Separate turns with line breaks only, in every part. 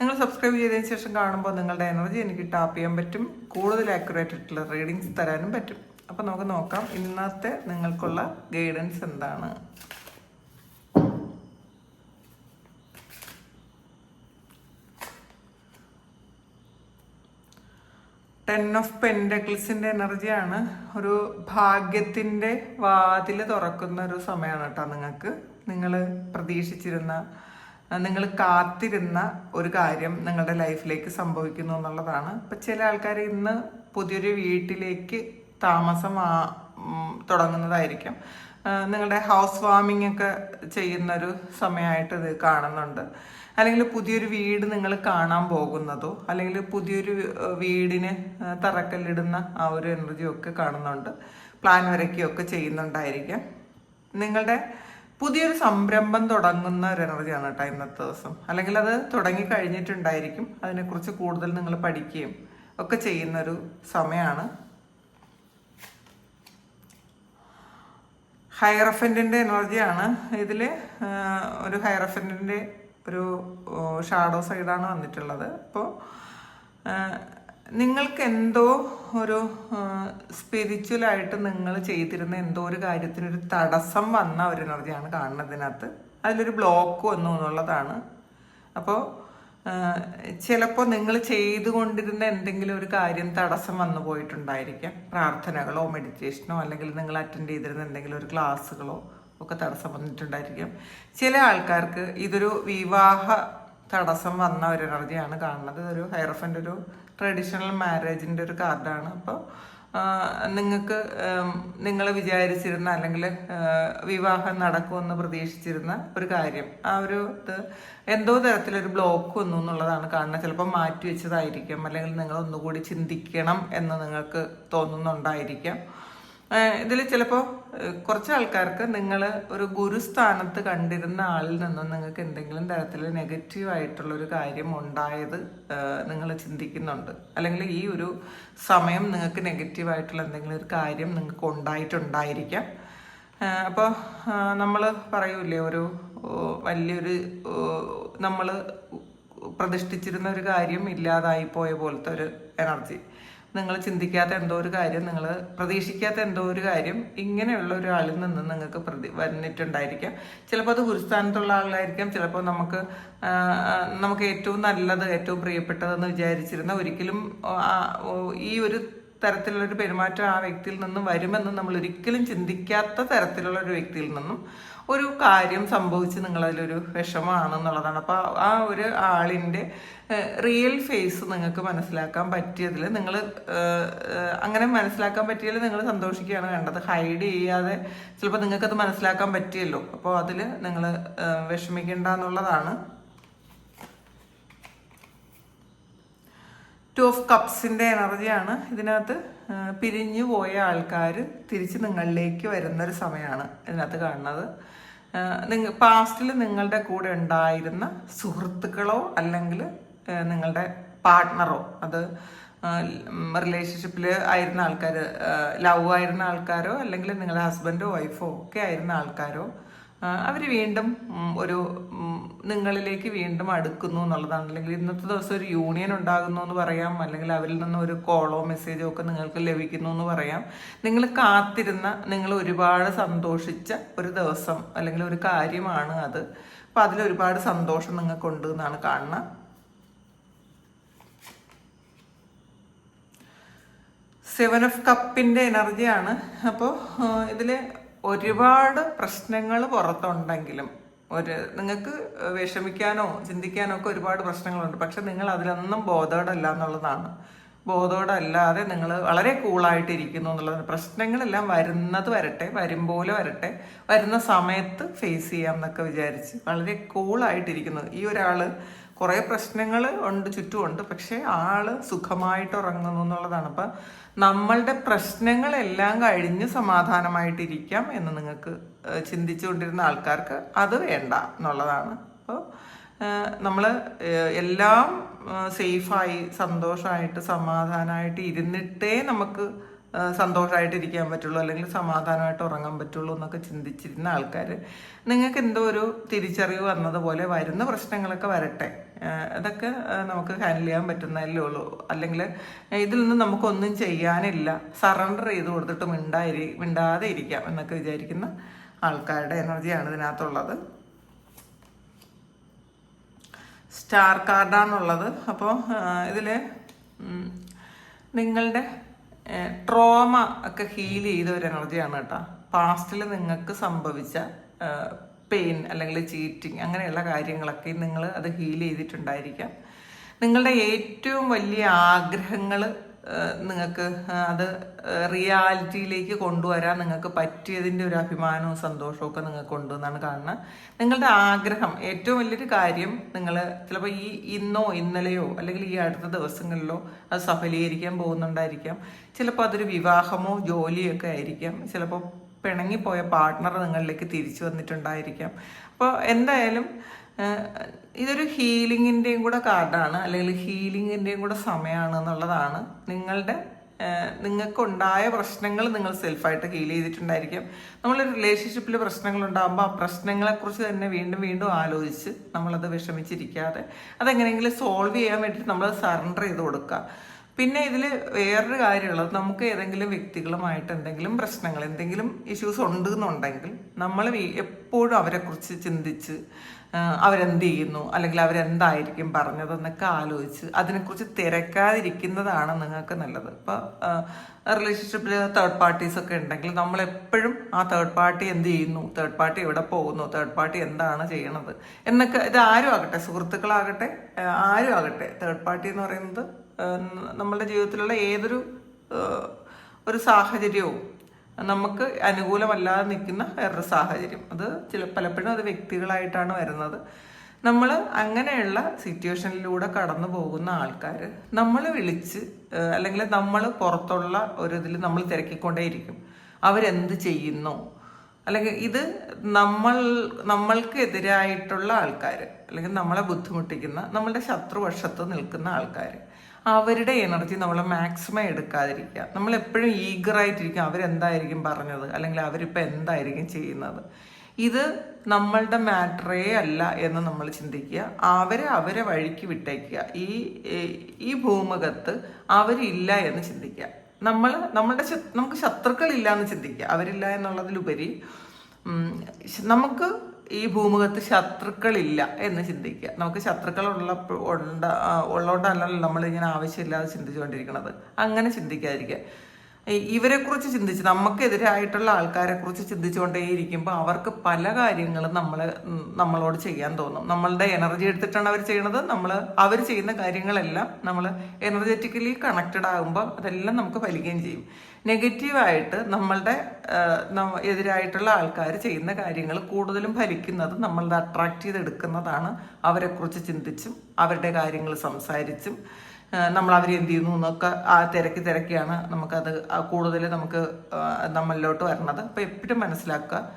നിങ്ങൾ സബ്സ്ക്രൈബ് ചെയ്തതിന് ശേഷം കാണുമ്പോൾ നിങ്ങളുടെ എനർജി എനിക്ക് ടാപ്പ് ചെയ്യാൻ പറ്റും. കൂടുതൽ ആക്യുറേറ്റ് ആയിട്ടുള്ള റീഡിങ്സ് തരാനും പറ്റും. അപ്പോൾ നമുക്ക് നോക്കാം ഇന്നത്തെ നിങ്ങൾക്കുള്ള ഗൈഡൻസ് എന്താണ്? ടെൻ ഓഫ് പെൻഡക്കിൾസിന്റെ എനർജിയാണ് ഒരു ഭാഗ്യത്തിന്റെ വാതിൽ തുറക്കുന്ന ഒരു സമയമാണ് കേട്ടോ നിങ്ങൾക്ക്. നിങ്ങൾ പ്രതീക്ഷിച്ചിരുന്ന നിങ്ങൾ കാത്തിരുന്ന ഒരു കാര്യം നിങ്ങളുടെ ലൈഫിലേക്ക് സംഭവിക്കുന്നു എന്നുള്ളതാണ്. ഇപ്പം ചില ആൾക്കാർ ഇന്ന് പുതിയൊരു വീട്ടിലേക്ക് താമസം തുടങ്ങുന്നതായിരിക്കും. നിങ്ങളുടെ ഹൗസ് വാമിംഗ് ഒക്കെ ചെയ്യുന്നൊരു സമയമായിട്ട് ഇത് കാണുന്നുണ്ട്. അല്ലെങ്കിൽ പുതിയൊരു വീട് നിങ്ങൾ കാണാൻ പോകുന്നതോ അല്ലെങ്കിൽ പുതിയൊരു വീടിന് തറക്കല്ലിടുന്ന ആ ഒരു എനർജിയൊക്കെ കാണുന്നുണ്ട്. പ്ലാൻ വരയ്ക്കുകയൊക്കെ ചെയ്യുന്നുണ്ടായിരിക്കാം. നിങ്ങളുടെ പുതിയൊരു സംരംഭം തുടങ്ങുന്ന ഒരു എനർജിയാണ് കേട്ടോ ഇന്നത്തെ ദിവസം. അല്ലെങ്കിൽ അത് തുടങ്ങി കഴിഞ്ഞിട്ടുണ്ടായിരിക്കും. അതിനെക്കുറിച്ച് കൂടുതൽ നിങ്ങൾ പഠിക്കുകയും ഒക്കെ ചെയ്യുന്നൊരു സമയമാണ് ഹൈറഫന്റിന്റെ എനർജിയാണ് ഇതിൽ ഒരു ഹൈറഫന്റിന്റെ ഒരു ഷാഡോ സൈഡാണ് വന്നിട്ടുള്ളത്. അപ്പോൾ നിങ്ങൾക്ക് എന്തോ ഒരു സ്പിരിച്വലായിട്ട് നിങ്ങൾ ചെയ്തിരുന്ന എന്തോ ഒരു കാര്യത്തിനൊരു തടസ്സം വന്ന ഒരു എനർജിയാണ് കാണുന്നതിനകത്ത്. അതിലൊരു ബ്ലോക്ക് വന്നു എന്നുള്ളതാണ്. അപ്പോൾ ചിലപ്പോൾ നിങ്ങൾ ചെയ്തുകൊണ്ടിരുന്ന എന്തെങ്കിലും ഒരു കാര്യം തടസ്സം വന്നു പോയിട്ടുണ്ടായിരിക്കാം. പ്രാർത്ഥനകളോ മെഡിറ്റേഷനോ അല്ലെങ്കിൽ നിങ്ങൾ അറ്റൻഡ് ചെയ്തിരുന്ന എന്തെങ്കിലും ഒരു ക്ലാസ്സുകളോ ഒക്കെ തടസ്സം വന്നിട്ടുണ്ടായിരിക്കാം. ചില ആൾക്കാർക്ക് ഇതൊരു വിവാഹ തടസ്സം വന്ന ഒരു എനർജിയാണ് കാണുന്നത്. ഒരു ഹൈറഫന്റെ ഒരു ട്രഡീഷണൽ മാരേജിന്റെ ഒരു കാർഡാണ് അപ്പോൾ നിങ്ങൾക്ക് നിങ്ങൾ വിചാരിച്ചിരുന്ന അല്ലെങ്കിൽ വിവാഹം നടക്കുമെന്ന് പ്രതീക്ഷിച്ചിരുന്ന ഒരു കാര്യം ആ ഒരു ഇത് എന്തോ തരത്തിലൊരു ബ്ലോക്ക് വന്നു എന്നുള്ളതാണ് കാണുന്നത്. ചിലപ്പോൾ മാറ്റി വെച്ചതായിരിക്കാം അല്ലെങ്കിൽ നിങ്ങൾ ഒന്നുകൂടി ചിന്തിക്കണം എന്ന് നിങ്ങൾക്ക് തോന്നുന്നുണ്ടായിരിക്കാം. ഇതിൽ ചിലപ്പോൾ കുറച്ച് ആൾക്കാർക്ക് നിങ്ങൾ ഒരു ഗുരുസ്ഥാനത്ത് കണ്ടിരുന്ന ആളിൽ നിന്നും നിങ്ങൾക്ക് എന്തെങ്കിലും തരത്തിൽ നെഗറ്റീവായിട്ടുള്ളൊരു കാര്യം ഉണ്ടായത് നിങ്ങൾ ചിന്തിക്കുന്നുണ്ട്. അല്ലെങ്കിൽ ഈ ഒരു സമയം നിങ്ങൾക്ക് നെഗറ്റീവായിട്ടുള്ള എന്തെങ്കിലും ഒരു കാര്യം നിങ്ങൾക്ക് ഉണ്ടായിട്ടുണ്ടായിരിക്കാം. അപ്പോൾ നമ്മൾ പറയൂലേ ഒരു വലിയൊരു നമ്മൾ പ്രതിഷ്ഠിച്ചിരുന്ന ഒരു കാര്യം ഇല്ലാതായി പോയ പോലത്തെ ഒരു എനർജി. നിങ്ങൾ ചിന്തിക്കാത്ത എന്തോ ഒരു കാര്യം നിങ്ങൾ പ്രതീക്ഷിക്കാത്ത എന്തോ ഒരു കാര്യം ഇങ്ങനെയുള്ള ഒരാളിൽ നിന്ന് നിങ്ങൾക്ക് പ്രതി വന്നിട്ടുണ്ടായിരിക്കാം. ചിലപ്പോൾ അത് ഗുരുസ്ഥാനത്തുള്ള ആളായിരിക്കാം ചിലപ്പോൾ നമുക്ക് നമുക്ക് ഏറ്റവും നല്ലത് ഏറ്റവും പ്രിയപ്പെട്ടതെന്ന് വിചാരിച്ചിരുന്ന ഒരിക്കലും ഈ ഒരു തരത്തിലുള്ള ഒരു പെരുമാറ്റം ആ വ്യക്തിയിൽ നിന്നും വരുമെന്ന് നമ്മൾ ഒരിക്കലും ചിന്തിക്കാത്ത തരത്തിലുള്ള ഒരു വ്യക്തിയിൽ നിന്നും ഒരു കാര്യം സംഭവിച്ച് നിങ്ങളതിലൊരു വിഷമമാണെന്നുള്ളതാണ് അപ്പോൾ ആ ഒരു ആളിന്റെ റിയൽ ഫേസ് നിങ്ങൾക്ക് മനസ്സിലാക്കാൻ പറ്റിയതിൽ നിങ്ങൾ അങ്ങനെ മനസ്സിലാക്കാൻ പറ്റിയതിൽ നിങ്ങൾ സന്തോഷിക്കുകയാണ് വേണ്ടത്. ഹൈഡ് ചെയ്യാതെ ചിലപ്പോൾ നിങ്ങൾക്കത് മനസ്സിലാക്കാൻ പറ്റിയല്ലോ. അപ്പോൾ അതിൽ നിങ്ങൾ വിഷമിക്കേണ്ട എന്നുള്ളതാണ് ടു ഓഫ് കപ്സിന്റെ എനർജിയാണ് ഇതിനകത്ത്. പിരിഞ്ഞു പോയ ആൾക്കാർ തിരിച്ച് നിങ്ങളിലേക്ക് വരുന്നൊരു സമയമാണ് ഇതിനകത്ത് കാണുന്നത്. നിങ്ങൾ പാസ്റ്റിൽ നിങ്ങളുടെ കൂടെ ഉണ്ടായിരുന്ന സുഹൃത്തുക്കളോ അല്ലെങ്കിൽ നിങ്ങളുടെ പാർട്ട്ണറോ അത് റിലേഷൻഷിപ്പിൽ ആയിരുന്ന ആൾക്കാർ ലവ് ആയിരുന്ന ആൾക്കാരോ അല്ലെങ്കിൽ നിങ്ങളുടെ ഹസ്ബൻഡോ വൈഫോ ഒക്കെ ആയിരുന്ന ആൾക്കാരോ അവർ വീണ്ടും ഒരു നിങ്ങളിലേക്ക് വീണ്ടും അടുക്കുന്നു എന്നുള്ളതാണ്. അല്ലെങ്കിൽ ഇന്നത്തെ ദിവസം ഒരു യൂണിയൻ ഉണ്ടാകുന്നു എന്ന് പറയാം. അല്ലെങ്കിൽ അവരിൽ നിന്ന് ഒരു കോളോ മെസ്സേജോ ഒക്കെ നിങ്ങൾക്ക് ലഭിക്കുന്നു എന്ന് പറയാം. നിങ്ങൾ കാത്തിരുന്ന നിങ്ങൾ ഒരുപാട് സന്തോഷിച്ച ഒരു ദിവസം അല്ലെങ്കിൽ ഒരു കാര്യമാണ് അത്. അപ്പം അതിൽ ഒരുപാട് സന്തോഷം നിങ്ങൾക്കുണ്ട് എന്നാണ് കാണുന്നത് സെവൻ ഓഫ് കപ്പിന്റെ എനർജിയാണ് അപ്പോൾ ഇതിൽ ഒരുപാട് പ്രശ്നങ്ങൾ പുറത്തുണ്ടെങ്കിലും ഒരു നിങ്ങൾക്ക് വിഷമിക്കാനോ ചിന്തിക്കാനോ ഒക്കെ ഒരുപാട് പ്രശ്നങ്ങളുണ്ട്. പക്ഷെ നിങ്ങൾ അതിലൊന്നും ബോധോടല്ല എന്നുള്ളതാണ്. ബോധോടല്ലാതെ നിങ്ങൾ വളരെ കൂളായിട്ടിരിക്കുന്നു എന്നുള്ളതാണ്. പ്രശ്നങ്ങളെല്ലാം വരുന്നത് വരട്ടെ വരും പോലെ വരട്ടെ വരുന്ന സമയത്ത് ഫേസ് ചെയ്യാം എന്നൊക്കെ വിചാരിച്ച് വളരെ കൂളായിട്ടിരിക്കുന്നു. ഈ ഒരാൾ കുറേ പ്രശ്നങ്ങൾ ഉണ്ട് ചുറ്റുമുണ്ട്. പക്ഷേ ആൾ സുഖമായിട്ട് ഉറങ്ങുന്നു എന്നുള്ളതാണ്. അപ്പം നമ്മളുടെ പ്രശ്നങ്ങളെല്ലാം കഴിഞ്ഞ് സമാധാനമായിട്ടിരിക്കാം എന്ന് നിങ്ങൾക്ക് ചിന്തിച്ചുകൊണ്ടിരുന്ന ആൾക്കാർക്ക് അത് വേണ്ട എന്നുള്ളതാണ്. അപ്പോൾ നമ്മൾ എല്ലാം സേഫായി സന്തോഷമായിട്ട് സമാധാനമായിട്ട് ഇരുന്നിട്ടേ നമുക്ക് സന്തോഷമായിട്ട് ഇരിക്കാൻ പറ്റുള്ളൂ അല്ലെങ്കിൽ സമാധാനമായിട്ട് ഉറങ്ങാൻ പറ്റുള്ളൂ എന്നൊക്കെ ചിന്തിച്ചിരുന്ന ആൾക്കാർ നിങ്ങൾക്ക് എന്തോ ഒരു തിരിച്ചറിവ് വന്നതുപോലെ വരുന്ന പ്രശ്നങ്ങളൊക്കെ വരട്ടെ. അതൊക്കെ നമുക്ക് ഹാൻഡിൽ ചെയ്യാൻ പറ്റുന്നതല്ലേ ഉള്ളൂ. അല്ലെങ്കിൽ ഇതിൽ നിന്ന് നമുക്കൊന്നും ചെയ്യാനില്ല. സറണ്ടർ ചെയ്ത് കൊടുത്തിട്ട് മിണ്ടായി മിണ്ടാതെ ഇരിക്കാം എന്നൊക്കെ വിചാരിക്കുന്ന ആൾക്കാരുടെ എനർജിയാണ് ഇതിനകത്തുള്ളത്. സ്റ്റാർ കാർഡാണുള്ളത് അപ്പോൾ ഇതിൽ നിങ്ങളുടെ ട്രോമ ഒക്കെ ഹീൽ ചെയ്ത ഒരു എനർജിയാണ് കേട്ടോ. പാസ്റ്റിൽ നിങ്ങൾക്ക് സംഭവിച്ച പെയിൻ അല്ലെങ്കിൽ ചീറ്റിങ് അങ്ങനെയുള്ള കാര്യങ്ങളൊക്കെ നിങ്ങൾ അത് ഹീൽ ചെയ്തിട്ടുണ്ടായിരിക്കാം. നിങ്ങളുടെ ഏറ്റവും വലിയ ആഗ്രഹങ്ങൾ നിങ്ങൾക്ക് അത് റിയാലിറ്റിയിലേക്ക് കൊണ്ടുവരാൻ നിങ്ങൾക്ക് പറ്റിയതിന്റെ ഒരു അഭിമാനവും സന്തോഷവും ഒക്കെ ഉണ്ട് എന്നാണ് കാണുന്നത്. നിങ്ങളുടെ ആഗ്രഹം ഏറ്റവും വലിയൊരു കാര്യം നിങ്ങൾ ചിലപ്പോൾ ഈ ഇന്നോ ഇന്നലെയോ അല്ലെങ്കിൽ ഈ അടുത്ത ദിവസങ്ങളിലോ അത് സഫലീകരിക്കാൻ പോകുന്നുണ്ടായിരിക്കാം. ചിലപ്പോൾ അതൊരു വിവാഹമോ ജോലിയോ ഒക്കെ ആയിരിക്കാം. ചിലപ്പോൾ പിണങ്ങിപ്പോയ പാർട്ട്ണർ നിങ്ങളിലേക്ക് തിരിച്ചു വന്നിട്ടുണ്ടായിരിക്കാം. അപ്പോൾ എന്തായാലും ഇതൊരു ഹീലിങ്ങിന്റെയും കൂടെ കാർഡാണ് അല്ലെങ്കിൽ ഹീലിങ്ങിന്റെയും കൂടെ സമയമാണ് എന്നുള്ളതാണ് നിങ്ങളുടെ നിങ്ങൾക്കുണ്ടായ പ്രശ്നങ്ങൾ നിങ്ങൾ സെൽഫായിട്ട് ഹീൽ ചെയ്തിട്ടുണ്ടായിരിക്കും. നമ്മളൊരു റിലേഷൻഷിപ്പിൽ പ്രശ്നങ്ങൾ ഉണ്ടാകുമ്പോൾ ആ പ്രശ്നങ്ങളെക്കുറിച്ച് തന്നെ വീണ്ടും വീണ്ടും ആലോചിച്ച് നമ്മളത് വിഷമിച്ചിരിക്കാതെ അതെങ്ങനെയെങ്കിലും സോൾവ് ചെയ്യാൻ വേണ്ടിയിട്ട് നമ്മൾ സറണ്ടർ ചെയ്ത് കൊടുക്കുക. പിന്നെ ഇതിൽ വേറൊരു കാര്യമുള്ളത് നമുക്ക് ഏതെങ്കിലും വ്യക്തികളുമായിട്ട് എന്തെങ്കിലും പ്രശ്നങ്ങൾ എന്തെങ്കിലും ഇഷ്യൂസ് ഉണ്ട് എന്നുണ്ടെങ്കിൽ നമ്മൾ എപ്പോഴും അവരെക്കുറിച്ച് ചിന്തിച്ച് അവരെന്ത് ചെയ്യുന്നു അല്ലെങ്കിൽ അവരെന്തായിരിക്കും പറഞ്ഞതെന്നൊക്കെ ആലോചിച്ച് അതിനെക്കുറിച്ച് തിരക്കാതിരിക്കുന്നതാണ് നിങ്ങൾക്ക് നല്ലത്. ഇപ്പോൾ റിലേഷൻഷിപ്പിൽ തേർഡ് പാർട്ടീസ് ഒക്കെ ഉണ്ടെങ്കിൽ നമ്മളെപ്പോഴും ആ തേർഡ് പാർട്ടി എന്ത് ചെയ്യുന്നു തേർഡ് പാർട്ടി എവിടെ പോകുന്നു? തേർഡ് പാർട്ടി എന്താണ് ചെയ്യണത്? എന്നൊക്കെ ഇത് ആരും ആകട്ടെ സുഹൃത്തുക്കളാകട്ടെ ആരും ആകട്ടെ. തേർഡ് പാർട്ടി എന്ന് പറയുന്നത് നമ്മളുടെ ജീവിതത്തിലുള്ള ഏതൊരു ഒരു സാഹചര്യവും നമുക്ക് അനുകൂലമല്ലാതെ നിൽക്കുന്ന വേറൊരു സാഹചര്യം. അത് ചില പലപ്പോഴും അത് വ്യക്തികളായിട്ടാണ് വരുന്നത്. നമ്മൾ അങ്ങനെയുള്ള സിറ്റുവേഷനിലൂടെ കടന്നു പോകുന്ന ആൾക്കാർ നമ്മൾ വിളിച്ച് അല്ലെങ്കിൽ നമ്മൾ പുറത്തുള്ള ഒരു ഇതിൽ നമ്മൾ തിരക്കിക്കൊണ്ടേയിരിക്കും. അവരെന്ത് ചെയ്യുന്നു? അല്ലെങ്കിൽ ഇത് നമ്മൾ നമ്മൾക്ക് എതിരായിട്ടുള്ള ആൾക്കാർ അല്ലെങ്കിൽ നമ്മളെ ബുദ്ധിമുട്ടിക്കുന്ന നമ്മളുടെ ശത്രുപക്ഷത്ത് നിൽക്കുന്ന ആൾക്കാർ അവരുടെ എനർജി നമ്മൾ മാക്സിമം എടുക്കാതിരിക്കുക. നമ്മൾ എപ്പോഴും ഈഗറായിട്ടിരിക്കും അവരെന്തായിരിക്കും പറഞ്ഞത്? അല്ലെങ്കിൽ അവരിപ്പോൾ എന്തായിരിക്കും ചെയ്യുന്നത്? ഇത് നമ്മളുടെ മാറ്ററേ അല്ല എന്ന് നമ്മൾ ചിന്തിക്കുക. അവരെ അവരെ വഴിക്ക് വിട്ടേക്കുക. ഈ ഈ- ഭൂമുഖത്ത് അവരില്ല എന്ന് ചിന്തിക്കുക. നമ്മൾ നമ്മളുടെ നമുക്ക് ശത്രുക്കളില്ല എന്ന് ചിന്തിക്കുക. അവരില്ല എന്നുള്ളതിലുപരി നമുക്ക് ഈ ഭൂമുഖത്ത് ശത്രുക്കളില്ല എന്ന് ചിന്തിക്കുക. നമുക്ക് ശത്രുക്കൾ ഉള്ള ഉണ്ട ഉള്ളതുകൊണ്ടല്ലല്ലോ നമ്മൾ ഇങ്ങനെ ആവശ്യമില്ലാതെ ചിന്തിച്ചുകൊണ്ടിരിക്കുന്നത് അങ്ങനെ ചിന്തിക്കാതിരിക്കുക. ഇവരെക്കുറിച്ച് ചിന്തിച്ച് നമുക്കെതിരായിട്ടുള്ള ആൾക്കാരെ കുറിച്ച് ചിന്തിച്ചുകൊണ്ടേയിരിക്കുമ്പോൾ അവർക്ക് പല കാര്യങ്ങളും നമ്മൾ നമ്മളോട് ചെയ്യാൻ തോന്നും. നമ്മളുടെ എനർജി എടുത്തിട്ടാണ് അവർ ചെയ്യണത്. നമ്മൾ അവർ ചെയ്യുന്ന കാര്യങ്ങളെല്ലാം നമ്മൾ എനർജറ്റിക്കലി കണക്റ്റഡ് ആകുമ്പോൾ അതെല്ലാം നമുക്ക് ഫലിക്കുകയും ചെയ്യും. നെഗറ്റീവായിട്ട് നമ്മളുടെ നമ്മ- എതിരായിട്ടുള്ള ആൾക്കാർ ചെയ്യുന്ന കാര്യങ്ങൾ കൂടുതലും ഫലിക്കുന്നത് നമ്മളത് അട്രാക്ട് ചെയ്തെടുക്കുന്നതാണ് അവരെക്കുറിച്ച് ചിന്തിച്ചും അവരുടെ കാര്യങ്ങൾ സംസാരിച്ചും നമ്മൾ അവർ എന്ത് ചെയ്യുന്നു എന്നൊക്കെ ആ തിരക്കി തിരക്കിയാണ് നമുക്കത് കൂടുതൽ നമുക്ക് നമ്മളിലോട്ട് വരണത്. അപ്പോൾ എപ്പോഴും മനസ്സിലാക്കുക.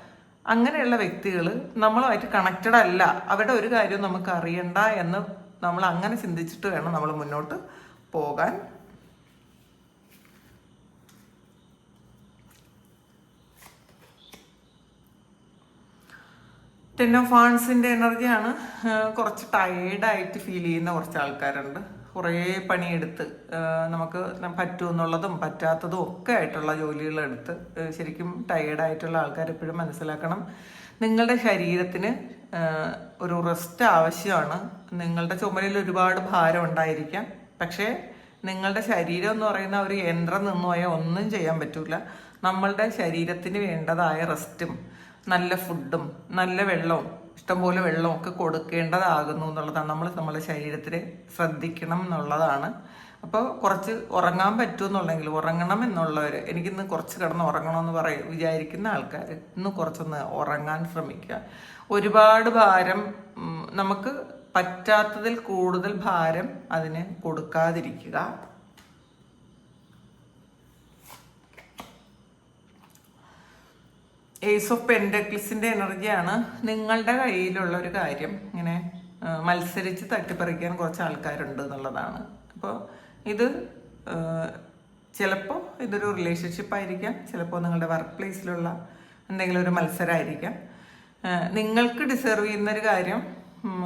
അങ്ങനെയുള്ള വ്യക്തികൾ നമ്മളുമായിട്ട് കണക്റ്റഡ് അല്ല. അവരുടെ ഒരു കാര്യവും നമുക്ക് അറിയണ്ട എന്ന് നമ്മൾ അങ്ങനെ ചിന്തിച്ചിട്ട് വേണം നമ്മൾ മുന്നോട്ട് പോകാൻ. ടെൻ ഓഫ് ഫാൺസിന്റെ എനർജിയാണ് കുറച്ച് ടയേർഡായിട്ട് ഫീൽ ചെയ്യുന്ന കുറച്ച് ആൾക്കാരുണ്ട്. കുറേ പണിയെടുത്ത് നമുക്ക് പറ്റുമെന്നുള്ളതും പറ്റാത്തതും ഒക്കെ ആയിട്ടുള്ള ജോലികളെടുത്ത് ശരിക്കും ടയേർഡായിട്ടുള്ള ആൾക്കാർ എപ്പോഴും മനസ്സിലാക്കണം. നിങ്ങളുടെ ശരീരത്തിന് ഒരു റെസ്റ്റ് ആവശ്യമാണ്. നിങ്ങളുടെ ചുമലിൽ ഒരുപാട് ഭാരം ഉണ്ടായിരിക്കാം. പക്ഷേ നിങ്ങളുടെ ശരീരം എന്ന് പറയുന്ന ഒരു യന്ത്രം നിന്നുപോയാൽ ഒന്നും ചെയ്യാൻ പറ്റില്ല നമ്മളുടെ ശരീരത്തിന് വേണ്ടതായ റെസ്റ്റും നല്ല ഫുഡും നല്ല വെള്ളവും ഇഷ്ടംപോലെ വെള്ളവും ഒക്കെ കൊടുക്കേണ്ടതാകുന്നു എന്നുള്ളതാണ്. നമ്മൾ നമ്മുടെ ശരീരത്തിനെ ശ്രദ്ധിക്കണം എന്നുള്ളതാണ്. അപ്പോൾ കുറച്ച് ഉറങ്ങാൻ പറ്റുമെന്നുണ്ടെങ്കിൽ ഉറങ്ങണം എന്നുള്ളവർ എനിക്കിന്ന് കുറച്ച് കിടന്ന് ഉറങ്ങണമെന്ന് പറയും വിചാരിക്കുന്ന ആൾക്കാർ ഇന്ന് കുറച്ചൊന്ന് ഉറങ്ങാൻ ശ്രമിക്കുക. ഒരുപാട് ഭാരം നമുക്ക് പറ്റാത്തതിൽ കൂടുതൽ ഭാരം അതിന് കൊടുക്കാതിരിക്കുക. ഏസ് ഓഫ് പെൻഡക്ലിസിന്റെ എനർജിയാണ് നിങ്ങളുടെ കയ്യിലുള്ള ഒരു കാര്യം. ഇങ്ങനെ മത്സരിച്ച് തട്ടിപ്പറിക്കാൻ കുറച്ച് ആൾക്കാരുണ്ട് എന്നുള്ളതാണ്. അപ്പോൾ ഇത് ചിലപ്പോൾ ഇതൊരു റിലേഷൻഷിപ്പ് ആയിരിക്കാം. ചിലപ്പോൾ നിങ്ങളുടെ വർക്ക് പ്ലേസിലുള്ള എന്തെങ്കിലും ഒരു മത്സരമായിരിക്കാം നിങ്ങൾക്ക് ഡിസേർവ് ചെയ്യുന്ന ഒരു കാര്യം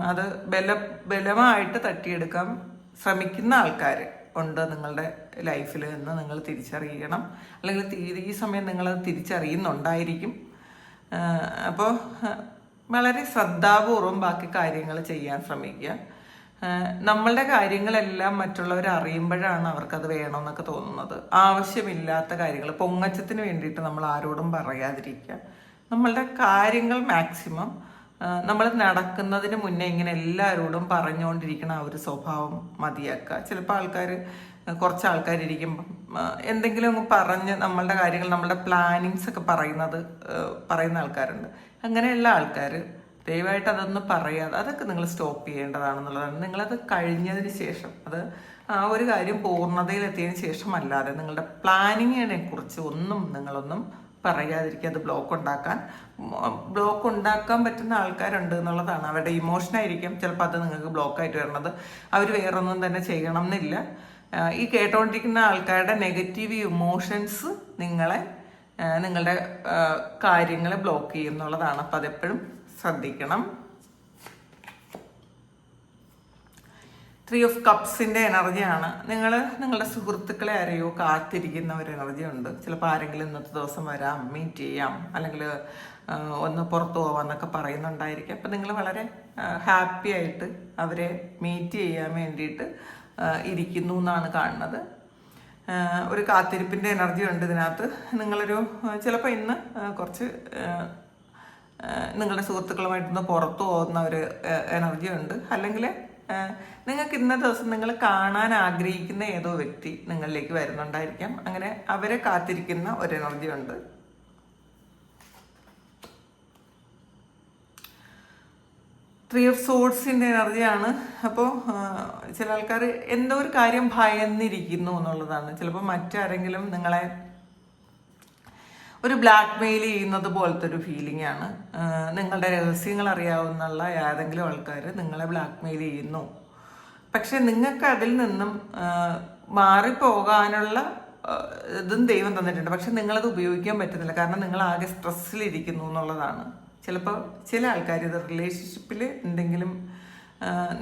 അത് ബല ബലമായിട്ട് തട്ടിയെടുക്കാൻ ശ്രമിക്കുന്ന ആൾക്കാർ ഉണ്ട് നിങ്ങളുടെ ലൈഫിൽ എന്ന് നിങ്ങൾ തിരിച്ചറിയണം. അല്ലെങ്കിൽ ഈ സമയം നിങ്ങളത് തിരിച്ചറിയുന്നുണ്ടായിരിക്കും. അപ്പോൾ വളരെ ശ്രദ്ധാപൂർവം ബാക്കി കാര്യങ്ങൾ ചെയ്യാൻ ശ്രമിക്കുക. നമ്മളുടെ കാര്യങ്ങളെല്ലാം മറ്റുള്ളവർ അറിയുമ്പോഴാണ് അവർക്കത് വേണമെന്നൊക്കെ തോന്നുന്നത്. ആവശ്യമില്ലാത്ത കാര്യങ്ങൾ പൊങ്ങച്ചത്തിന് വേണ്ടിയിട്ട് നമ്മൾ ആരോടും പറയാതിരിക്കുക. നമ്മളുടെ കാര്യങ്ങൾ മാക്സിമം നമ്മൾ നടക്കുന്നതിന് മുന്നേ ഇങ്ങനെ എല്ലാവരോടും പറഞ്ഞുകൊണ്ടിരിക്കണ ആ ഒരു സ്വഭാവം മതിയാക്കുക. ചിലപ്പോൾ ആൾക്കാർ കുറച്ച് ആൾക്കാരിരിക്കുമ്പം എന്തെങ്കിലും പറഞ്ഞ് നമ്മളുടെ കാര്യങ്ങൾ നമ്മളുടെ പ്ലാനിങ്സ് ഒക്കെ പറയുന്നത് പറയുന്ന ആൾക്കാരുണ്ട്. അങ്ങനെയുള്ള ആൾക്കാർ ദയവായിട്ട് അതൊന്നും പറയാതെ അതൊക്കെ നിങ്ങൾ സ്റ്റോപ്പ് ചെയ്യേണ്ടതാണെന്നുള്ളതാണ്. നിങ്ങളത് കഴിഞ്ഞതിന് ശേഷം അത് ആ ഒരു കാര്യം പൂർണതയിലെത്തിയതിന് ശേഷം അല്ലാതെ നിങ്ങളുടെ പ്ലാനിങ്ങിനെ കുറിച്ച് ഒന്നും നിങ്ങളൊന്നും പറയാതിരിക്കുക അത് ബ്ലോക്ക് ഉണ്ടാക്കാൻ ബ്ലോക്ക് ഉണ്ടാക്കാൻ പറ്റുന്ന ആൾക്കാരുണ്ട് എന്നുള്ളതാണ്. അവരുടെ ഇമോഷനായിരിക്കും ചിലപ്പോൾ അത് നിങ്ങൾക്ക് ബ്ലോക്ക് ആയിട്ട് വരണത്. അവർ വേറൊന്നും തന്നെ ചെയ്യണം എന്നില്ല. ഈ കേട്ടോണ്ടിരിക്കുന്ന ആൾക്കാരുടെ നെഗറ്റീവ് ഇമോഷൻസ് നിങ്ങളെ നിങ്ങളുടെ കാര്യങ്ങളെ ബ്ലോക്ക് ചെയ്യും എന്നുള്ളതാണ് അപ്പം അതെപ്പോഴും ശ്രദ്ധിക്കണം. ത്രീ ഓഫ് കപ്സിന്റെ എനർജിയാണ് നിങ്ങൾ നിങ്ങളുടെ സുഹൃത്തുക്കളെ അറിയോ കാത്തിരിക്കുന്ന ഒരു എനർജി ഉണ്ട്. ചിലപ്പോൾ ആരെങ്കിലും ഇന്നത്തെ ദിവസം വരാം മീറ്റ് ചെയ്യാം അല്ലെങ്കിൽ ഒന്ന് പുറത്തു പോവാം എന്നൊക്കെ പറയുന്നുണ്ടായിരിക്കും. അപ്പം നിങ്ങൾ വളരെ ഹാപ്പി ആയിട്ട് അവരെ മീറ്റ് ചെയ്യാൻ വേണ്ടിയിട്ട് ഇരിക്കുന്നു എന്നാണ് കാണുന്നത്. ഒരു കാത്തിരിപ്പിന്റെ എനർജി ഉണ്ട് ഇതിനകത്ത്. നിങ്ങളൊരു ചിലപ്പോൾ ഇന്ന് കുറച്ച് നിങ്ങളുടെ സുഹൃത്തുക്കളുമായിട്ടൊന്ന് പുറത്തു പോകുന്ന ഒരു എനർജി ഉണ്ട്. അല്ലെങ്കിൽ നിങ്ങൾക്ക് ഇന്ന ദിവസം നിങ്ങൾ കാണാൻ ആഗ്രഹിക്കുന്ന ഏതോ വ്യക്തി നിങ്ങളിലേക്ക് വരുന്നുണ്ടായിരിക്കാം. അങ്ങനെ അവരെ കാത്തിരിക്കുന്ന ഒരു എനർജി ഉണ്ട്. ത്രീ ഓഫ് സോഡ്സിന്റെ എനർജിയാണ് അപ്പോൾ ചില ആൾക്കാർ എന്തോ ഒരു കാര്യം ഭയന്നിരിക്കുന്നു എന്നുള്ളതാണ്. ചിലപ്പോൾ മറ്റാരെങ്കിലും നിങ്ങളെ ഒരു ബ്ലാക്ക് മെയിൽ ചെയ്യുന്നത് പോലത്തെ ഒരു ഫീലിംഗ് ആണ് നിങ്ങളുടെ രഹസ്യങ്ങൾ അറിയാവുന്ന ഏതെങ്കിലും ആൾക്കാർ നിങ്ങളെ ബ്ലാക്ക് മെയിൽ ചെയ്യുന്നു. പക്ഷെ നിങ്ങൾക്ക് അതിൽ നിന്നും മാറിപ്പോകാനുള്ള ഇതും ദൈവം തന്നിട്ടുണ്ട്. പക്ഷെ നിങ്ങളത് ഉപയോഗിക്കാൻ പറ്റുന്നില്ല. കാരണം നിങ്ങൾ ആകെ സ്ട്രെസ്സിലിരിക്കുന്നു എന്നുള്ളതാണ്. ചിലപ്പോൾ ചില ആൾക്കാർ ഇത് റിലേഷൻഷിപ്പിൽ എന്തെങ്കിലും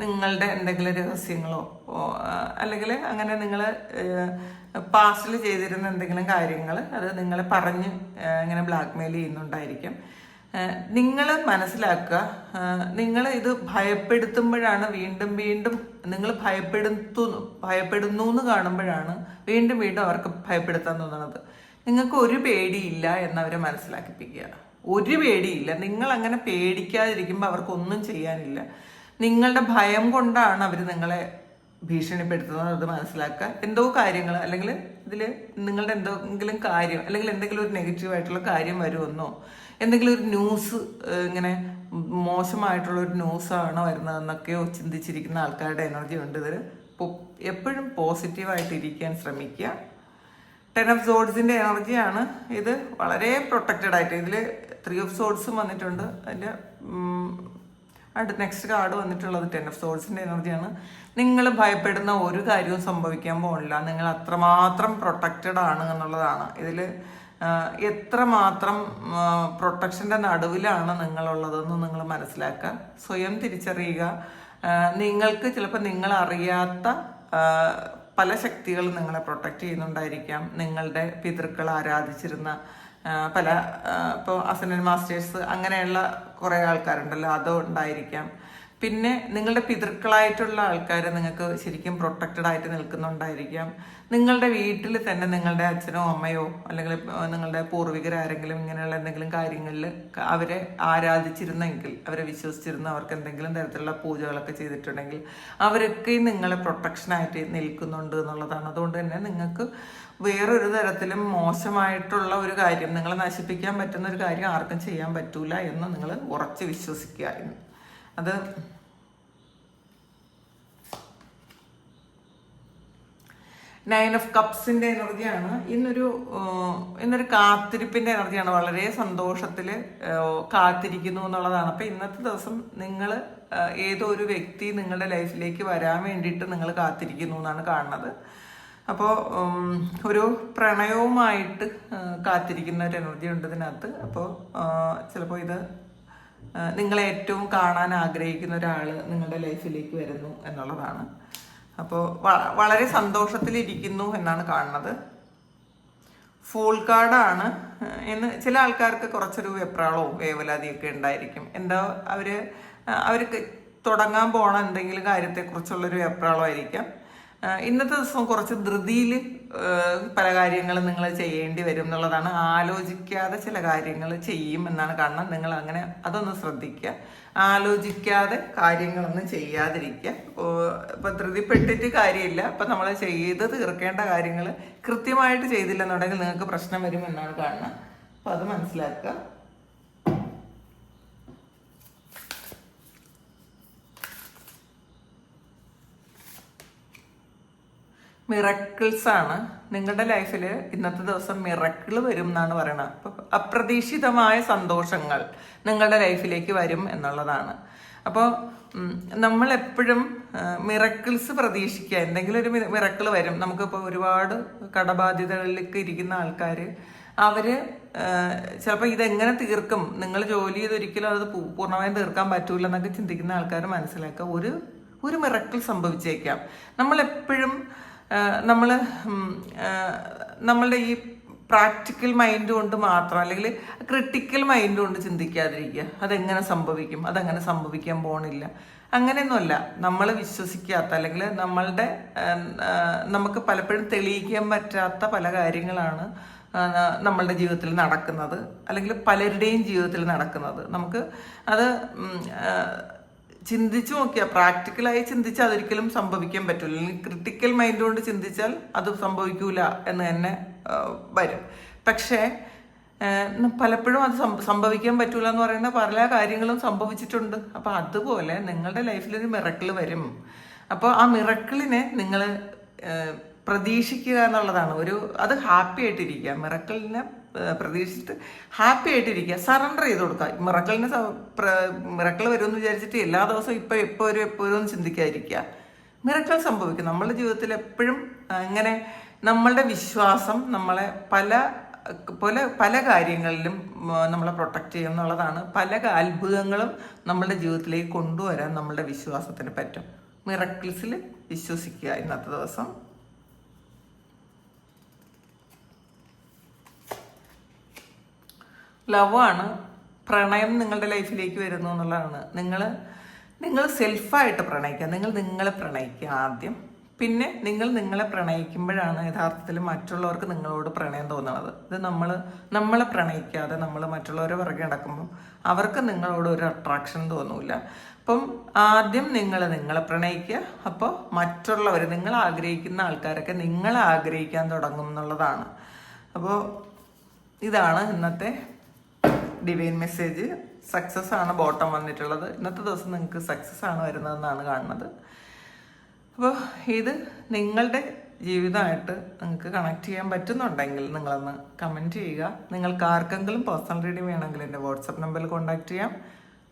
നിങ്ങളുടെ എന്തെങ്കിലും രഹസ്യങ്ങളോ അല്ലെങ്കിൽ അങ്ങനെ നിങ്ങൾ പാസ്റ്റിൽ ചെയ്തിരുന്ന എന്തെങ്കിലും കാര്യങ്ങൾ അത് നിങ്ങളെ പറഞ്ഞ് ഇങ്ങനെ ബ്ലാക്ക് മെയിൽ ചെയ്യുന്നുണ്ടായിരിക്കും നിങ്ങൾ മനസ്സിലാക്കുക നിങ്ങൾ ഇത് ഭയപ്പെടുത്തുമ്പോഴാണ് വീണ്ടും വീണ്ടും നിങ്ങൾ ഭയപ്പെടുത്തു ഭയപ്പെടുന്നു എന്ന് കാണുമ്പോഴാണ് വീണ്ടും വീണ്ടും അവർക്ക് ഭയപ്പെടുത്താൻ തോന്നുന്നത്. നിങ്ങൾക്ക് ഒരു പേടിയില്ല എന്നവരെ മനസ്സിലാക്കിപ്പിക്കുക. ഒരു പേടിയില്ല. നിങ്ങൾ അങ്ങനെ പേടിക്കാതിരിക്കുമ്പോൾ അവർക്കൊന്നും ചെയ്യാനില്ല. നിങ്ങളുടെ ഭയം കൊണ്ടാണ് അവർ നിങ്ങളെ ഭീഷണിപ്പെടുത്തുന്നത് അത് മനസ്സിലാക്കുക. എന്തോ കാര്യങ്ങൾ അല്ലെങ്കിൽ ഇതിൽ നിങ്ങളുടെ എന്തെങ്കിലും കാര്യം അല്ലെങ്കിൽ എന്തെങ്കിലും ഒരു നെഗറ്റീവ് ആയിട്ടുള്ള കാര്യം വരുമെന്നോ എന്തെങ്കിലും ഒരു ന്യൂസ് ഇങ്ങനെ മോശമായിട്ടുള്ള ഒരു ന്യൂസാണോ വരുന്നതെന്നൊക്കെയോ ചിന്തിച്ചിരിക്കുന്ന ആൾക്കാരുടെ എനർജി ഉണ്ട്. ഇതിൽ എപ്പോഴും പോസിറ്റീവായിട്ട് ഇരിക്കാൻ ശ്രമിക്കുക. ടെൻ ഓഫ് സോഡ്സിന്റെ എനർജിയാണ് ഇത് വളരെ പ്രൊട്ടക്റ്റഡ് ആയിട്ട് ഇതിൽ ത്രീ ഓഫ് സോഡ്സും വന്നിട്ടുണ്ട്. അതിന്റെ അടുത്ത നെക്സ്റ്റ് കാർഡ് വന്നിട്ടുള്ളത് ടെൻ ഓഫ് സോഡ്സിന്റെ എനർജിയാണ്. നിങ്ങൾ ഭയപ്പെടുന്ന ഒരു കാര്യവും സംഭവിക്കാൻ പോകില്ല നിങ്ങൾ അത്രമാത്രം പ്രൊട്ടക്റ്റഡ് ആണ് എന്നുള്ളതാണ്. ഇതിൽ എത്രമാത്രം പ്രൊട്ടക്ഷന്റെ നടുവിലാണ് നിങ്ങളുള്ളതെന്ന് നിങ്ങൾ മനസ്സിലാക്കുക. സ്വയം തിരിച്ചറിയുക. നിങ്ങൾക്ക് ചിലപ്പോൾ നിങ്ങൾ അറിയാത്ത പല ശക്തികളും നിങ്ങളെ പ്രൊട്ടക്റ്റ് ചെയ്യുന്നുണ്ടായിരിക്കാം. നിങ്ങളുടെ പിതൃക്കൾ ആരാധിച്ചിരുന്ന പല ഇപ്പോൾ അസനൻ മാസ്റ്റേഴ്സ് അങ്ങനെയുള്ള കുറേ ആൾക്കാരുണ്ടല്ലോ അതോ ഉണ്ടായിരിക്കാം. പിന്നെ നിങ്ങളുടെ പിതൃക്കളായിട്ടുള്ള ആൾക്കാർ നിങ്ങൾക്ക് ശരിക്കും പ്രൊട്ടക്റ്റഡ് ആയിട്ട് നിൽക്കുന്നുണ്ടായിരിക്കാം. നിങ്ങളുടെ വീട്ടിൽ തന്നെ നിങ്ങളുടെ അച്ഛനോ അമ്മയോ അല്ലെങ്കിൽ നിങ്ങളുടെ നിങ്ങളുടെ പൂർവികരാരെങ്കിലും ഇങ്ങനെയുള്ള എന്തെങ്കിലും കാര്യങ്ങളിൽ അവരെ ആരാധിച്ചിരുന്നെങ്കിൽ അവരെ വിശ്വസിച്ചിരുന്ന അവർക്ക് എന്തെങ്കിലും തരത്തിലുള്ള പൂജകളൊക്കെ ചെയ്തിട്ടുണ്ടെങ്കിൽ അവരൊക്കെ നിങ്ങളെ പ്രൊട്ടക്ഷനായിട്ട് നിൽക്കുന്നുണ്ട് എന്നുള്ളതാണ്. അതുകൊണ്ട് തന്നെ നിങ്ങൾക്ക് വേറൊരു തരത്തിലും മോശമായിട്ടുള്ള ഒരു കാര്യം നിങ്ങളെ നശിപ്പിക്കാൻ പറ്റുന്ന ഒരു കാര്യം ആർക്കും ചെയ്യാൻ പറ്റൂല എന്ന് നിങ്ങൾ ഉറച്ച് വിശ്വസിക്കുക അത് നയൻ ഓഫ് കപ്സിന്റെ എനർജിയാണ്. ഇന്നൊരു ഇന്നൊരു കാത്തിരിപ്പിന്റെ എനർജിയാണ്. വളരെ സന്തോഷത്തിൽ കാത്തിരിക്കുന്നു എന്നുള്ളതാണ്. അപ്പോൾ ഇന്നത്തെ ദിവസം നിങ്ങൾ ഏതോ ഒരു വ്യക്തി നിങ്ങളുടെ ലൈഫിലേക്ക് വരാൻ വേണ്ടിയിട്ട് നിങ്ങൾ കാത്തിരിക്കുന്നു എന്നാണ് കാണുന്നത്. അപ്പോൾ ഒരു പ്രണയവുമായിട്ട് കാത്തിരിക്കുന്ന ഒരു എനർജി ഉണ്ട് ഇതിനകത്ത്. അപ്പോൾ ചിലപ്പോൾ ഇത് നിങ്ങളെ ഏറ്റവും കാണാൻ ആഗ്രഹിക്കുന്ന ഒരാൾ നിങ്ങളുടെ ലൈഫിലേക്ക് വരുന്നു എന്നുള്ളതാണ്. അപ്പോൾ വളരെ സന്തോഷത്തിലിരിക്കുന്നു എന്നാണ് കാണുന്നത്. ഫുൾ കാർഡാണ് എന്ന് ചില ആൾക്കാർക്ക് കുറച്ചൊരു വെപ്രാളവും വേവലാതിയൊക്കെ ഉണ്ടായിരിക്കും. എന്താ അവർ അവർക്ക് തുടങ്ങാൻ പോണ എന്തെങ്കിലും കാര്യത്തെക്കുറിച്ചുള്ളൊരു വെപ്രാളമായിരിക്കാം. ഇന്നത്തെ ദിവസം കുറച്ച് ധൃതിയിൽ പല കാര്യങ്ങളും നിങ്ങൾ ചെയ്യേണ്ടി വരും എന്നുള്ളതാണ്. ആലോചിക്കാതെ ചില കാര്യങ്ങൾ ചെയ്യും എന്നാണ് കാരണം. നിങ്ങൾ അങ്ങനെ അതൊന്ന് ശ്രദ്ധിക്കുക. ആലോചിക്കാതെ കാര്യങ്ങളൊന്നും ചെയ്യാതിരിക്കുക. ഇപ്പം ധൃതിപ്പെട്ടിട്ട് കാര്യമില്ല. ഇപ്പം നമ്മൾ ചെയ്ത് തീർക്കേണ്ട കാര്യങ്ങൾ കൃത്യമായിട്ട് ചെയ്തില്ലെന്നുണ്ടെങ്കിൽ നിങ്ങൾക്ക് പ്രശ്നം വരും എന്നാണ് കാണുന്നത് അപ്പം അത് മനസ്സിലാക്കുക. മിറക്കിൾസ് ആണ് നിങ്ങളുടെ ലൈഫിൽ ഇന്നത്തെ ദിവസം മിറക്കിൾ വരും എന്നാണ് പറയുന്നത് അപ്പൊ അപ്രതീക്ഷിതമായ സന്തോഷങ്ങൾ നിങ്ങളുടെ ലൈഫിലേക്ക് വരും എന്നുള്ളതാണ്. അപ്പോൾ നമ്മൾ എപ്പോഴും മിറക്കിൾസ് പ്രതീക്ഷിക്കുക. എന്തെങ്കിലും ഒരു മിറക്കിൾ വരും. നമുക്കിപ്പോൾ ഒരുപാട് കടബാധ്യതകളിലേക്ക് ഇരിക്കുന്ന ആൾക്കാർ അവർ ചിലപ്പോൾ ഇതെങ്ങനെ തീർക്കും? നിങ്ങൾ ജോലി ചെയ്തൊരിക്കലും അത് പൂർണമായും തീർക്കാൻ പറ്റൂല എന്നൊക്കെ ചിന്തിക്കുന്ന ആൾക്കാർ മനസ്സിലാക്കുക. ഒരു ഒരു മിറക്കിൾ സംഭവിച്ചേക്കാം. നമ്മളെപ്പോഴും നമ്മൾ നമ്മളുടെ ഈ പ്രാക്ടിക്കൽ മൈൻഡ് കൊണ്ട് മാത്രം അല്ലെങ്കിൽ ക്രിട്ടിക്കൽ മൈൻഡ് കൊണ്ട് ചിന്തിക്കാതിരിക്കുക. അതെങ്ങനെ സംഭവിക്കും? അതങ്ങനെ സംഭവിക്കാൻ പോണില്ല. അങ്ങനെയൊന്നുമല്ല. നമ്മൾ വിശ്വസിക്കാത്ത അല്ലെങ്കിൽ നമ്മളുടെ നമുക്ക് പലപ്പോഴും തെളിയിക്കാൻ പറ്റാത്ത പല കാര്യങ്ങളാണ് നമ്മളുടെ ജീവിതത്തിൽ നടക്കുന്നത് അല്ലെങ്കിൽ പലരുടെയും ജീവിതത്തിൽ നടക്കുന്നത്. നമുക്ക് അത് ചിന്തിച്ചു നോക്കിയാൽ പ്രാക്ടിക്കലായി ചിന്തിച്ചാൽ അതൊരിക്കലും സംഭവിക്കാൻ പറ്റില്ല അല്ലെങ്കിൽ ക്രിട്ടിക്കൽ മൈൻഡ് കൊണ്ട് ചിന്തിച്ചാൽ അത് സംഭവിക്കൂല എന്ന് തന്നെ വരും. പക്ഷേ പലപ്പോഴും അത് സംഭവിക്കാൻ പറ്റൂല എന്ന് പറയുന്ന പല കാര്യങ്ങളും സംഭവിച്ചിട്ടുണ്ട്. അപ്പോൾ അതുപോലെ നിങ്ങളുടെ ലൈഫിൽ ഒരു മിറക്കിൾ വരും. അപ്പോൾ ആ മിറക്കിളിനെ നിങ്ങൾ പ്രതീക്ഷിക്കുക എന്നുള്ളതാണ്. ഒരു അത് ഹാപ്പി ആയിട്ടിരിക്കുക. മിറക്കിളിനെ പ്രതീക്ഷിച്ചിട്ട് ഹാപ്പി ആയിട്ടിരിക്കുക. സറണ്ടർ ചെയ്ത് കൊടുക്കുക. മിറക്കലിന് മിറക്കൾ വരുമെന്ന് വിചാരിച്ചിട്ട് എല്ലാ ദിവസവും ഇപ്പം എപ്പോൾ വരും എപ്പോൾ വരും എന്ന് ചിന്തിക്കാതിരിക്കുക. മിറക്കൾ സംഭവിക്കും. നമ്മളുടെ ജീവിതത്തിൽ എപ്പോഴും ഇങ്ങനെ നമ്മളുടെ വിശ്വാസം നമ്മളെ പല പല പല കാര്യങ്ങളിലും നമ്മളെ പ്രൊട്ടക്റ്റ് ചെയ്യും എന്നുള്ളതാണ്. പല അത്ഭുതങ്ങളും നമ്മളുടെ ജീവിതത്തിലേക്ക് കൊണ്ടുവരാൻ നമ്മളുടെ വിശ്വാസത്തിന് പറ്റും. മിറക്കിൾസിൽ വിശ്വസിക്കുക ഇന്നത്തെ ദിവസം. ലവ് ആണ് പ്രണയം നിങ്ങളുടെ ലൈഫിലേക്ക് വരുന്നു എന്നുള്ളതാണ്. നിങ്ങൾ നിങ്ങൾ സെൽഫായിട്ട് പ്രണയിക്കുക. നിങ്ങൾ നിങ്ങളെ പ്രണയിക്കുക ആദ്യം. പിന്നെ നിങ്ങൾ നിങ്ങളെ പ്രണയിക്കുമ്പോഴാണ് യഥാർത്ഥത്തിൽ മറ്റുള്ളവർക്ക് നിങ്ങളോട് പ്രണയം തോന്നുന്നത്. ഇത് നമ്മൾ നമ്മളെ പ്രണയിക്കാതെ നമ്മൾ മറ്റുള്ളവരെ പിറകെ നടക്കുമ്പോൾ അവർക്ക് നിങ്ങളോട് ഒരു അട്രാക്ഷൻ തോന്നൂല. അപ്പം ആദ്യം നിങ്ങൾ നിങ്ങളെ പ്രണയിക്കുക. അപ്പോൾ മറ്റുള്ളവർ നിങ്ങൾ ആഗ്രഹിക്കുന്ന ആൾക്കാരൊക്കെ നിങ്ങളെ ആഗ്രഹിക്കാൻ തുടങ്ങും എന്നുള്ളതാണ്. അപ്പോൾ ഇതാണ് ഇന്നത്തെ ഡിവൈൻ മെസ്സേജ് സക്സസ് ആണ് ബോട്ടം വന്നിട്ടുള്ളത്. ഇന്നത്തെ ദിവസം നിങ്ങൾക്ക് സക്സസ് ആണ് വരുന്നതെന്നാണ് കാണുന്നത്. അപ്പോൾ ഇത് നിങ്ങളുടെ ജീവിതമായിട്ട് നിങ്ങൾക്ക് കണക്ട് ചെയ്യാൻ പറ്റുന്നുണ്ടെങ്കിൽ നിങ്ങളൊന്ന് കമന്റ് ചെയ്യുക. നിങ്ങൾക്ക് ആർക്കെങ്കിലും പേഴ്സണൽ റീഡിംഗ് വേണമെങ്കിൽ എന്റെ വാട്സപ്പ് നമ്പറിൽ കോൺടാക്ട് ചെയ്യാം.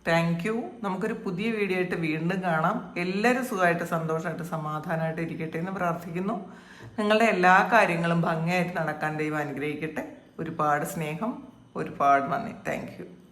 താങ്ക് യു നമുക്കൊരു പുതിയ വീഡിയോ ആയിട്ട് വീണ്ടും കാണാം. എല്ലാവരും സുഖമായിട്ട് സന്തോഷമായിട്ട് സമാധാനമായിട്ട് ഇരിക്കട്ടെ എന്ന് പ്രാർത്ഥിക്കുന്നു. നിങ്ങളുടെ എല്ലാ കാര്യങ്ങളും ഭംഗിയായിട്ട് നടക്കാൻ ദൈവം അനുഗ്രഹിക്കട്ടെ. ഒരുപാട് സ്നേഹം. ഒരുപാട് നന്ദി. താങ്ക്